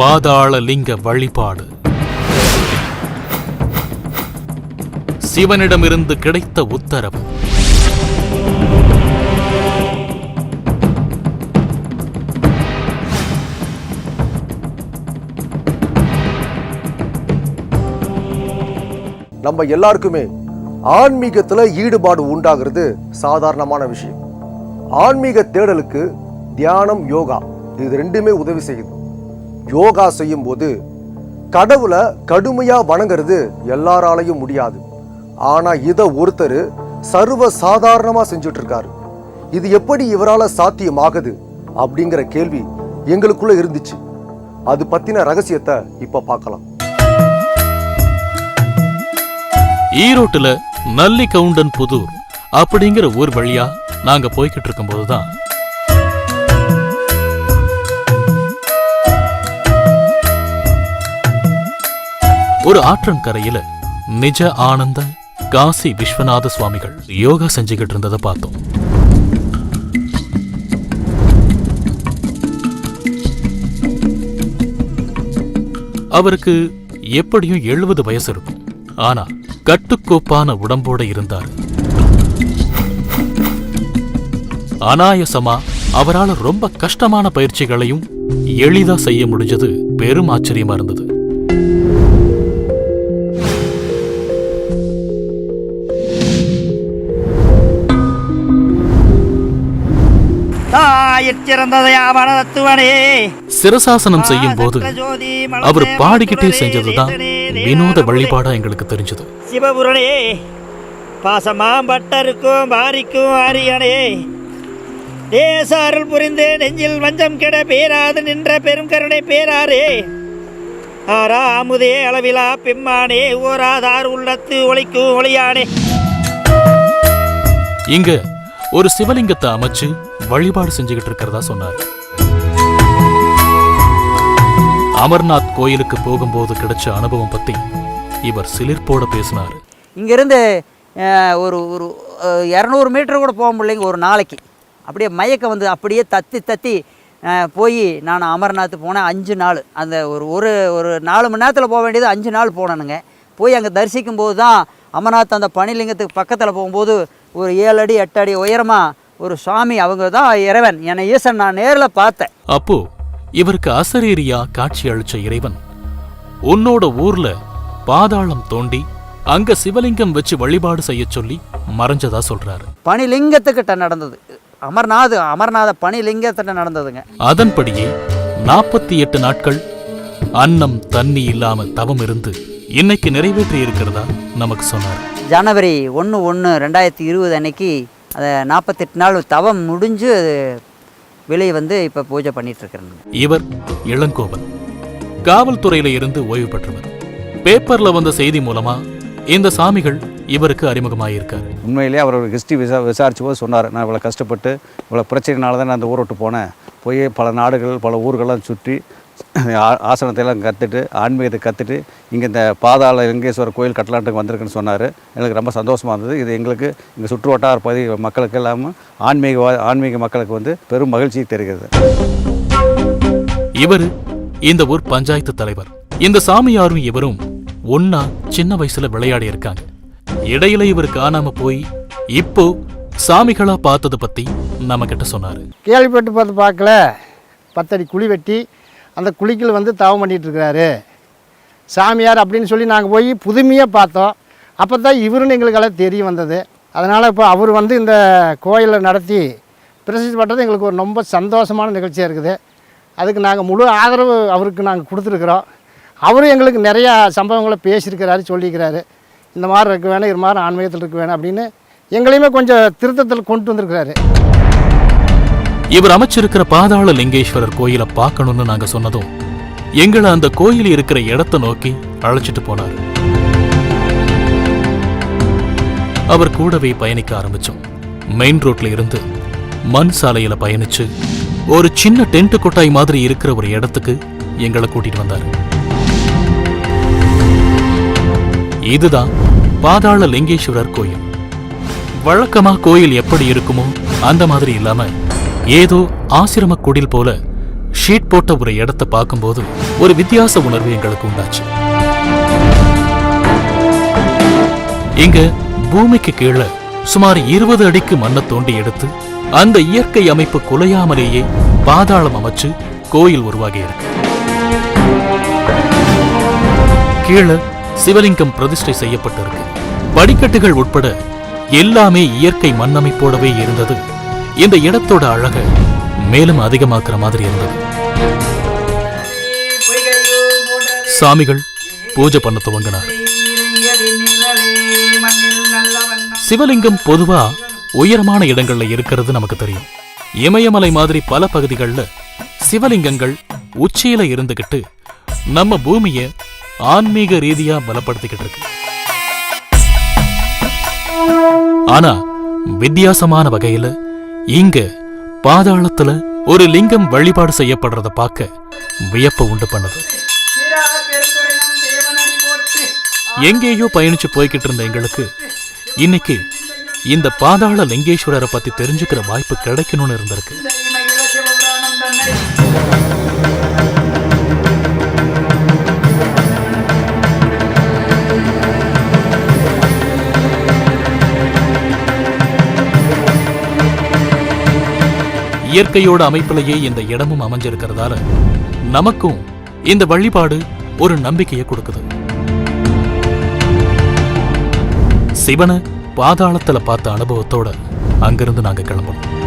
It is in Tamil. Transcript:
பாதாள லிங்க வழிபாடு. சிவனிடமிருந்து கிடைத்த உத்தரவு நம்ம எல்லாருக்குமே ஆன்மீகத்துல ஈடுபாடு உண்டாகிறது சாதாரணமான விஷயம். ஆன்மீக தேடலுக்கு தியானம் யோகா இது ரெண்டுமே உதவி செய்யுது. யோகா செய்யும் போது கடவுளை கடுமையா வணங்குறது எல்லாராலையும் முடியாது. ஆனா இதை ஒருத்தர் சர்வ சாதாரணமா செஞ்சுட்டு இருக்காரு இது எப்படி இவரால சாத்தியமாகுது அப்படிங்கிற கேள்வி எங்களுக்குள்ள இருந்துச்சு. அது பத்தின ரகசியத்தை இப்போ பார்க்கலாம் ஈரோட்டில் நல்லி கவுண்டன் புதூர் அப்படிங்கிற ஊர் வழியா நாங்கள் போய்கிட்டு இருக்கும்போதுதான் ஒரு ஆற்றங்கரையில நிஜ ஆனந்த காசி விஸ்வநாத சுவாமிகள் யோகா செஞ்சுக்கிட்டு இருந்ததை பார்த்தோம். அவருக்கு எப்படியும் எழுபது வயசு இருக்கும். ஆனா கட்டுக்கோப்பான உடம்போட இருந்தார். அனாயசமா அவரால ரொம்ப கஷ்டமான பயிற்சிகளையும் எளிதா செய்ய முடிஞ்சது பெரும் ஆச்சரியமா இருந்தது. சிரசாசனம் செய்யும் போது அவர் பாடிக்கிட்டே செஞ்சதுதான் வினோத வழிபாடா எங்களுக்கு தெரிஞ்சது. சிவபுரனே பாசமாம் பட்டருக்கும் பாரிக்கும் அரியணே தேச அருள் புரிந்து நெஞ்சில் வஞ்சம் கெட பேராது நின்ற பெரும் கருணை பேராரே. ஆரா அமுதே அளவிலா பிம்மானே ஓராதார் உள்ளத்து ஒளிக்கும் ஒளியானே. இங்க ஒரு சிவலிங்கத்தை அமைச்சு வழிபாடு செஞ்சுக்கிட்டு இருக்கிறதா சொன்னார். அமர்நாத் கோயிலுக்கு போகும்போது கிடைச்ச அனுபவம் பத்தி இவர் சிலிர்ப்போட பேசினார். இங்கேருந்து ஒரு ஒரு இரநூறு மீட்டர் கூட போக முடியலைங்க ஒரு நாளைக்கு. அப்படியே மயக்கம் வந்து அப்படியே தத்தி தத்தி போய் நான் அமர்நாத் போனேன் அஞ்சு நாள். அந்த ஒரு ஒரு ஒரு நாலு மணி நேரத்தில் போக வேண்டியது அஞ்சு நாள் போனேனுங்க. போய் அங்கே தரிசிக்கும் போது தான் அமர்நாத் அந்த பனிலிங்கத்துக்கு பக்கத்தில் போகும்போது ஒரு ஏழு அடி எட்டு அடி உயரமாக ஒரு சுவாமி அவங்க தான் இறைவன். என்னை ஈசன் நான் நேரில் பார்த்தேன். அப்போ இவருக்கு அசரீரியா காட்சி அளிச்ச இறைவன் உன்னோட ஊர்ல பாதாளம் தோண்டி அங்க சிவலிங்கம் வச்சு வழிபாடு செய்ய சொல்லி மறைஞ்சதா சொல்றாரு. பனிலிங்கத்துக்கிட்ட நடந்தது. அமர்நாத் அமர்நாத பனிலிங்கத்திட்ட நடந்ததுங்க. அதன்படியே நாற்பத்தி எட்டு நாட்கள் அன்னம் தண்ணி இல்லாம தவம் இருந்து இன்னைக்கு நிறைவேற்றி இருக்கிறதா நமக்கு சொன்னார். ஜனவரி ஒன்று ஒன்று ரெண்டாயிரத்தி இருபது அன்னைக்கு அதை நாற்பத்தெட்டு நாள் தவம் முடிஞ்சு அது வெளியே வந்து இப்போ பூஜை பண்ணிட்டு இருக்கிறேங்க இவர் இளங்கோவன். காவல்துறையில இருந்து ஓய்வு பெற்றவர். பேப்பர்ல வந்த செய்தி மூலமா இந்த சாமிகள் இவருக்கு அறிமுகமாயிருக்காரு. உண்மையிலேயே அவர் ஹிஸ்ட்ரி விசா விசாரிச்ச போது சொன்னார் நான் இவ்வளோ கஷ்டப்பட்டு இவ்வளோ பிரச்சனைனால தான் நான் அந்த ஊரை விட்டு போனேன். போய் பல நாடுகள் பல ஊர்களெல்லாம் சுற்றி ஆசனத்தை எல்லாம் கற்றுட்டு ஆன்மீகத்தை கற்றுட்டு இங்கே இந்த பாதாள லிங்கேஸ்வரர் கோயில் கட்டலான்ட்டுக்கு வந்திருக்குன்னு சொன்னார். எனக்கு ரொம்ப சந்தோஷமாக இருந்தது. இது எங்களுக்கு இங்கே சுற்று வட்டார பகுதி மக்களுக்கு இல்லாமல் ஆன்மீக ஆன்மீக மக்களுக்கு வந்து பெரும் மகிழ்ச்சியை தருகிறது. இவரு இந்த ஊர் பஞ்சாயத்து தலைவர். இந்த சாமியாரும் இவரும் ஒன்னா சின்ன வயசுல விளையாடி இருக்காங்க. இடையில இவர் காணாம போய் இப்போ சாமிகளா பார்த்தது பத்தி நம்ம கிட்ட சொன்னாரு. கேள்விப்பட்டு பார்த்து பார்க்கல. பத்தடி குழி வெட்டி அந்த குழிக்குள்ள வந்து தவம் பண்ணிகிட்ருக்கிறாரு சாமியார் அப்படின்னு சொல்லி நாங்கள் போய் புதுமையாக பார்த்தோம். அப்போ தான் இவருன்னு எங்களுக்கெல்லாம் தெரிய வந்தது. அதனால் இப்போ அவர் வந்து இந்த கோயிலை நடத்தி பிரசித்தி பண்ணுறது எங்களுக்கு ஒரு ரொம்ப சந்தோஷமான நிகழ்ச்சியாக இருக்குது. அதுக்கு நாங்கள் முழு ஆதரவு அவருக்கு நாங்கள் கொடுத்துருக்குறோம். அவரும் எங்களுக்கு நிறையா சம்பவங்களை பேசியிருக்கிறாரு சொல்லியிருக்கிறாரு. இந்த மாதிரி இருக்க வேணும் இது மாதிரி ஆன்மீகத்தில் இருக்க வேணும் அப்படின்னு எங்களையுமே கொஞ்சம் திருத்தத்தில் கொண்டு வந்திருக்கிறாரு. இவர் அமைச்சிருக்கிற பாதாள லிங்கேஸ்வரர் கோயிலை பார்க்கணும்னு நாங்க சொன்னதும் எங்களை அந்த கோயில் இருக்கிற இடத்தை நோக்கி அழைச்சிட்டு போனார். அவர் கூடவே பயணிக்க ஆரம்பிச்சோம். மெயின் ரோட்ல இருந்து மண் சாலையில பயணிச்சு ஒரு சின்ன டென்ட் கொட்டாய் மாதிரி இருக்கிற ஒரு இடத்துக்கு எங்களை கூட்டிட்டு வந்தாரு. இதுதான் பாதாள லிங்கேஸ்வரர் கோயில். வழக்கமா கோயில் எப்படி இருக்குமோ அந்த மாதிரி இல்லாம ஏதோ ஆசிரம குடில் போல ஷீட் போட்ட ஒரு இடத்தை பார்க்கும்போது ஒரு வித்தியாச உணர்வு எங்களுக்கு உண்டாச்சு. இங்க பூமிக்கு கீழே சுமார் இருபது அடிக்கு மண்ணை தோண்டி எடுத்து அந்த இயற்கை அமைப்பு குலையாமலேயே பாதாளம் அமைச்சு கோயில் உருவாகி இருக்கு கீழே சிவலிங்கம் பிரதிஷ்டை செய்யப்பட்டிருக்கு. படிக்கட்டுகள் உட்பட எல்லாமே இயற்கை மண்ணமைப்போடவே இருந்தது. இந்த இடத்தோட அழக மேலும் அதிகமாக்குற மாதிரி இருந்தது. சாமிகள் பூஜை பண்ண துவங்கினார். சிவலிங்கம் பொதுவா உயரமான இடங்கள்ல இருக்கிறது நமக்கு தெரியும். இமயமலை மாதிரி பல பகுதிகளில் சிவலிங்கங்கள் உச்சியில இருந்துகிட்டு நம்ம பூமிய ஆன்மீக ரீதியா பலப்படுத்திக்கிட்டு இருக்கு. ஆனா வித்தியாசமான வகையில இங்க பாதாளத்துல ஒரு லிங்கம் வழிபாடு செய்யப்படுறத பார்க்க வியப்ப உண்டு பண்ணுது. எங்கேயோ பயணிச்சு போய்கிட்டு இருந்த எங்களுக்கு இன்னைக்கு இந்த பாதாள லிங்கேஸ்வரரை பத்தி தெரிஞ்சுக்கிற வாய்ப்பு கிடைக்கணும்னு இருந்திருக்கு. இயற்கையோட அமைப்பிலேயே இந்த இடமும் அமைஞ்சிருக்கிறதால நமக்கும் இந்த வழிபாடு ஒரு நம்பிக்கையை கொடுக்குது. சிவனை பாதாளத்துல பார்த்த அனுபவத்தோட அங்கிருந்து நாங்க கிளம்பணும்.